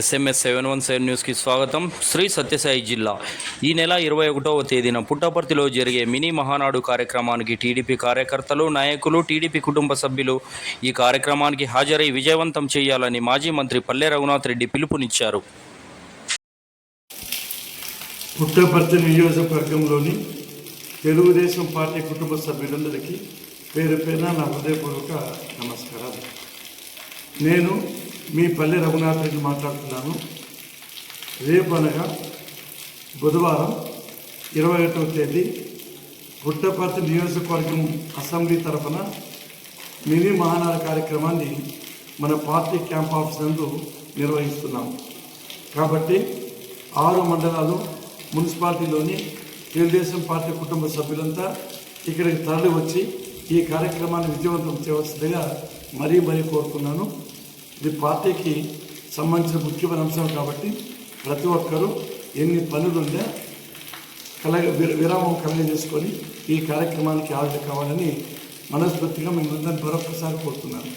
SMS seven one seven న్యూస్కి స్వాగతం. శ్రీ సత్యసాయి జిల్లా. ఈ నెల ఇరవై ఒకటవ తేదీన పుట్టపర్తిలో జరిగే మినీ మహానాడు కార్యక్రమానికి టీడీపీ కార్యకర్తలు నాయకులు టీడీపీ కుటుంబ సభ్యులు ఈ కార్యక్రమానికి హాజరై విజయవంతం చేయాలని మాజీ మంత్రి పల్లె రఘునాథ్ రెడ్డి పిలుపునిచ్చారు. పుట్టపర్తి నియోజకవర్గంలోని తెలుగుదేశం పార్టీ కుటుంబ సభ్యులందరికీ పేరు పేరున నా హృదయపూర్వక నమస్కారాలు. నేను మీ పల్లె రఘునాథ్ రెడ్డి మాట్లాడుతున్నాను. రేపు అనగా బుధవారం ఇరవై ఒకటవ తేదీ గుట్టపర్తి నియోజకవర్గం అసెంబ్లీ తరఫున మినీ మహానాల కార్యక్రమాన్ని మన పార్టీ క్యాంప్ ఆఫీస్ నందు నిర్వహిస్తున్నాం. కాబట్టి ఆరు మండలాలు మున్సిపాలిటీలోని తెలుగుదేశం పార్టీ కుటుంబ సభ్యులంతా ఇక్కడికి తరలి వచ్చి ఈ కార్యక్రమాన్ని విజయవంతం చేయవలసిందిగా మరీ మరీ కోరుకున్నాను. ఇది పార్టీకి సంబంధించిన ముఖ్యమైన అంశం కాబట్టి ప్రతి ఒక్కరూ ఎన్ని పనులున్నా కలగ విరామం కలగ చేసుకొని ఈ కార్యక్రమానికి హాజరు కావాలని మనస్ఫూర్తిగా మిమ్మల్ని మరొకసారి కోరుతున్నాను.